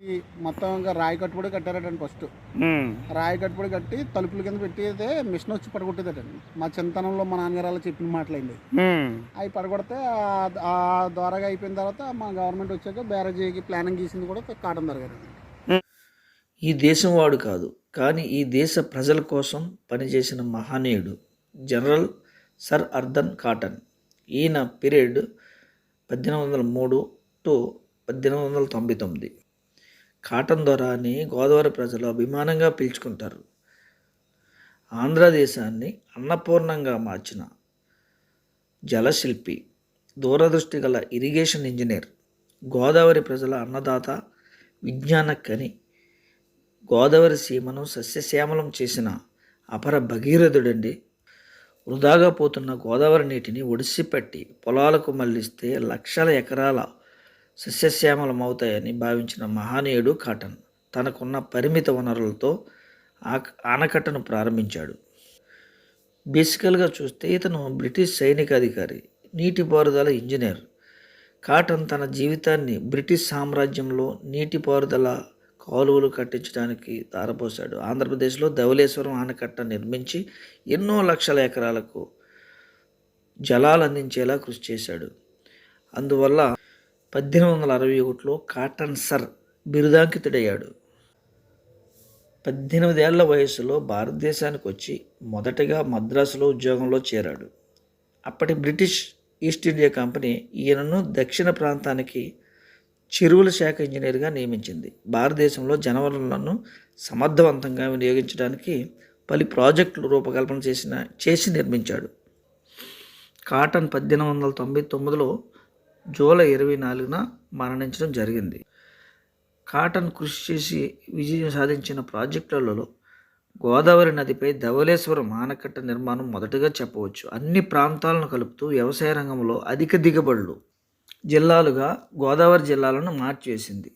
ఈ మొత్తం ఇంకా రాయి కట్టుబడి కట్టారటండి ఫస్ట్. రాయి కట్టుబడి కట్టి తలుపుల కింద పెట్టి అయితే మిషన్ వచ్చి పడగొట్టేదటండి. మా చిన్నతనంలో మా నాన్నగారు అలా చెప్పిన మాటలైంది అవి పడగొడితే ఆ- ద్వారాగా అయిపోయిన తర్వాత మా గవర్నమెంట్ వచ్చాక బ్యారేజీకి ప్లానింగ్ గీసింది కూడా కాటన్ దొరగారు ఈ దేశం వాడు కాదు కానీ ఈ దేశ ప్రజల కోసం పనిచేసిన మహనీయుడు జనరల్ సర్ అర్దన్ కాటన్. ఈయన పీరియడ్ పద్దెనిమిది వందల మూడు టు పద్దెనిమిది వందల తొంభై తొమ్మిది. కాటన్ దొర అని గోదావరి ప్రజలు అభిమానంగా పిలుచుకుంటారు. ఆంధ్రదేశాన్ని అన్నపూర్ణంగా మార్చిన జలశిల్పి దూరదృష్టి గల ఇరిగేషన్ ఇంజనీర్ గోదావరి ప్రజల అన్నదాత విజ్ఞాన కని గోదావరి సీమను సస్యశ్యామలం చేసిన అపర భగీరథుడండి. వృధాగా పోతున్న గోదావరి నీటిని ఒడిసిపెట్టి పొలాలకు మళ్ళిస్తే లక్షల ఎకరాల సస్యశ్యామలం అవుతాయని భావించిన మహానీయుడు కాటన్. తనకున్న పరిమిత వనరులతో ఆనకట్టను ప్రారంభించాడు. బేసికల్గా చూస్తే ఇతను బ్రిటిష్ సైనిక అధికారి నీటిపారుదల ఇంజనీర్. కాటన్ తన జీవితాన్ని బ్రిటిష్ సామ్రాజ్యంలో నీటిపారుదల కాలువలు కట్టించడానికి తారపోశాడు ఆంధ్రప్రదేశ్లో ధవళేశ్వరం ఆనకట్ట నిర్మించి ఎన్నో లక్షల ఎకరాలకు జలాలు అందించేలా కృషి చేశాడు. అందువల్ల పద్దెనిమిది వందల అరవై ఒకటిలో కాటన్ సర్ బిరుదాంకితుడయ్యాడు. పద్దెనిమిదేళ్ళ వయసులో భారతదేశానికి వచ్చి మొదటగా మద్రాసులో ఉద్యోగంలో చేరాడు. అప్పటి బ్రిటిష్ ఈస్ట్ ఇండియా కంపెనీ ఈయనను దక్షిణ ప్రాంతానికి చెరువుల శాఖ ఇంజనీర్గా నియమించింది. భారతదేశంలో జనవరులను సమర్థవంతంగా వినియోగించడానికి పలు ప్రాజెక్టులు రూపకల్పన చేసిన చేసి నిర్మించాడు. కాటన్ పద్దెనిమిది వందల తొంభై తొమ్మిదిలో జూలై ఇరవై నాలుగున మరణించడం జరిగింది. కాటన్ కృషి చేసి విజయం సాధించిన ప్రాజెక్టులలో గోదావరి నదిపై ధవళేశ్వరం ఆనకట్ట నిర్మాణం మొదటగా చెప్పవచ్చు. అన్ని ప్రాంతాలను కలుపుతూ వ్యవసాయ రంగంలో అధిక దిగుబడులు జిల్లాలుగా గోదావరి జిల్లాలను మార్చివేసింది.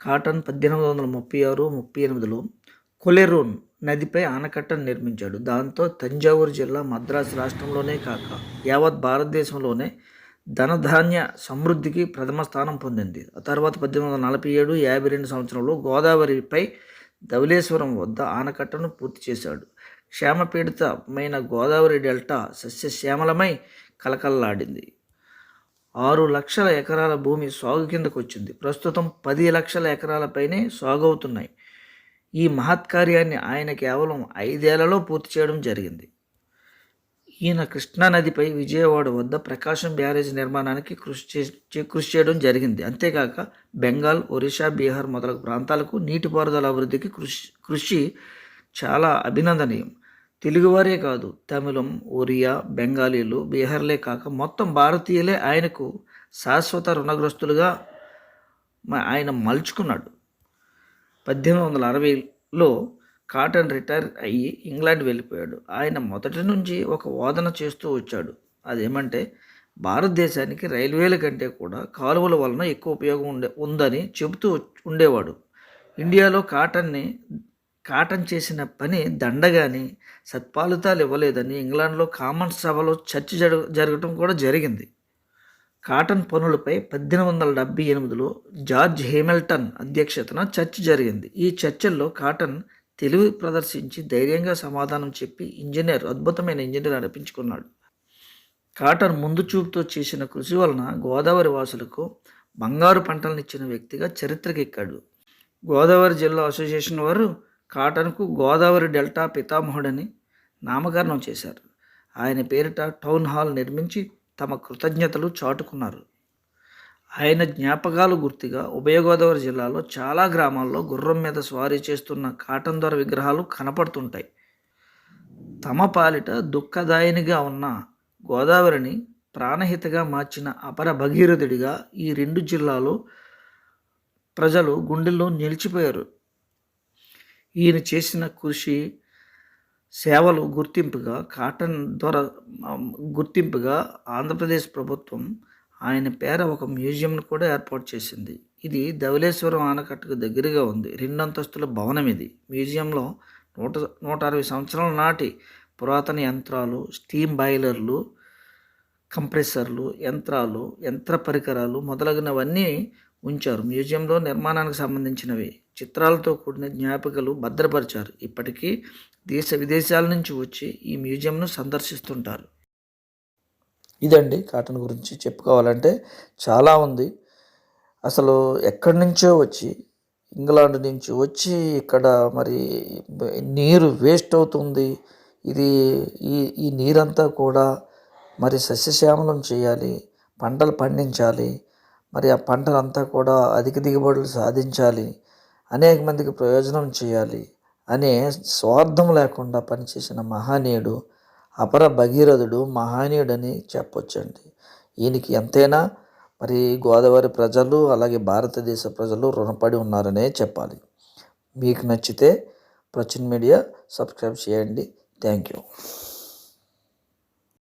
కాటన్ పద్దెనిమిది వందల ముప్పై ఆరు ముప్పై ఎనిమిదిలో కొలెరూన్ నదిపై ఆనకట్టను నిర్మించాడు. దాంతో తంజావూరు జిల్లా మద్రాసు రాష్ట్రంలోనే కాక యావత్ భారతదేశంలోనే ధనధాన్య సమృద్ధికి ప్రథమ స్థానం పొందింది. ఆ తర్వాత పద్దెనిమిది వందల నలభై ఏడు యాభై రెండు సంవత్సరంలో గోదావరిపై ధవలేశ్వరం వద్ద ఆనకట్టను పూర్తి చేశాడు. క్షేమపీడితమైన గోదావరి డెల్టా సస్యశ్యామలమై కలకల్లాడింది. ఆరు లక్షల ఎకరాల భూమి సాగు కిందకు వచ్చింది. ప్రస్తుతం పది లక్షల ఎకరాలపైనే సాగు అవుతున్నాయి ఈ మహత్కార్యాన్ని ఆయన కేవలం ఐదేళ్ళలో పూర్తి చేయడం జరిగింది. ఈయన కృష్ణానదిపై విజయవాడ వద్ద ప్రకాశం బ్యారేజ్ నిర్మాణానికి కృషి చే కృషి చేయడం జరిగింది. అంతేకాక బెంగాల్ ఒరిస్సా బీహార్ మొదలగు ప్రాంతాలకు నీటిపారుదల అభివృద్ధికి కృషి కృషి చాలా అభినందనీయం. తెలుగువారే కాదు తమిళం ఒరియా బెంగాలీలు బీహార్లే కాక మొత్తం భారతీయులే ఆయనకు శాశ్వత రుణగ్రస్తులుగా ఆయన మలుచుకున్నాడు. పద్దెనిమిది వందల అరవైలో కాటన్ రిటైర్ అయ్యి ఇంగ్లాండ్ వెళ్ళిపోయాడు. ఆయన మొదటి నుంచి ఒక వాదన చేస్తూ వచ్చాడు. అదేమంటే భారతదేశానికి రైల్వేల కంటే కూడా కాలువల వలన ఎక్కువ ఉపయోగం ఉండే ఉందని చెబుతూ ఉండేవాడు. ఇండియాలో కాటన్ని కాటన్ చేసిన పని దండగాని సత్ఫలితాలు ఇవ్వలేదని ఇంగ్లాండ్లో కామన్ సభలో చర్చ జరగ జరగటం కూడా జరిగింది. కాటన్ పనులపై పద్దెనిమిది వందల డెబ్బై ఎనిమిదిలో జార్జ్ హేమిల్టన్ అధ్యక్షతన చర్చ జరిగింది. ఈ చర్చల్లో కాటన్ తెలివి ప్రదర్శించి ధైర్యంగా సమాధానం చెప్పి ఇంజనీర్ అద్భుతమైన ఇంజనీర్ అనిపించుకున్నాడు. కాటన్ ముందు చూపుతో చేసిన కృషి వలన గోదావరి వాసులకు బంగారు పంటలను ఇచ్చిన వ్యక్తిగా చరిత్రకెక్కాడు. గోదావరి జిల్లా అసోసియేషన్ వారు కాటన్కు గోదావరి డెల్టా పితామహుడని నామకరణం చేశారు. ఆయన పేరిట టౌన్ హాల్ నిర్మించి తమ కృతజ్ఞతలు చాటుకున్నారు. ఆయన జ్ఞాపకాలు గుర్తుగా ఉభయగోదావరి జిల్లాలో చాలా గ్రామాల్లో గుర్రం మీద స్వారీ చేస్తున్న కాటన్ దొర విగ్రహాలు కనపడుతుంటాయి. తమ పాలిట దుఃఖదాయినిగా ఉన్న గోదావరిని ప్రాణహితగా మార్చిన అపర భగీరథుడిగా ఈ రెండు జిల్లాలో ప్రజలు గుండెల్లో నిలిచిపోయారు. ఈయన చేసిన కృషి సేవలు గుర్తింపుగా కాటన్ ద్వారా గుర్తింపుగా ఆంధ్రప్రదేశ్ ప్రభుత్వం ఆయన పేర ఒక మ్యూజియంను కూడా ఏర్పాటు చేసింది. ఇది ధవలేశ్వరం ఆనకట్టుకు దగ్గరగా ఉంది. రెండంతస్తుల భవనం ఇది. మ్యూజియంలో నూట నూట అరవై సంవత్సరాల నాటి పురాతన యంత్రాలు స్టీమ్ బాయిలర్లు కంప్రెసర్లు యంత్రాలు యంత్ర పరికరాలు మొదలగునవన్నీ ఉంచారు. మ్యూజియంలో నిర్మాణానికి సంబంధించినవి. చిత్రాలతో కూడిన జ్ఞాపికలు భద్రపరిచారు. ఇప్పటికీ దేశ విదేశాల నుంచి వచ్చి ఈ మ్యూజియంను సందర్శిస్తుంటారు. ఇదండి కాటన్ గురించి చెప్పుకోవాలంటే చాలా ఉంది. అసలు ఎక్కడి నుంచో వచ్చి ఇంగ్లాండ్ నుంచి వచ్చి ఇక్కడ మరి నీరు వేస్ట్ అవుతుంది. ఇది ఈ ఈ నీరంతా కూడా మరి సస్యశ్యామలం చేయాలి పంటలు పండించాలి మరి ఆ పంటలంతా కూడా అధిక దిగుబడులు సాధించాలి అనేక మందికి ప్రయోజనం చేయాలి అనే స్వార్థం లేకుండా పనిచేసిన మహానీయుడు అపర భగీరథుడు మహానీయుడని చెప్పొచ్చండి. ఈయనకి ఎంతైనా మరి గోదావరి ప్రజలు అలాగే భారతదేశ ప్రజలు రుణపడి ఉన్నారనే చెప్పాలి. మీకు నచ్చితే ప్రచున్ మీడియా సబ్స్క్రైబ్ చేయండి. Thank you.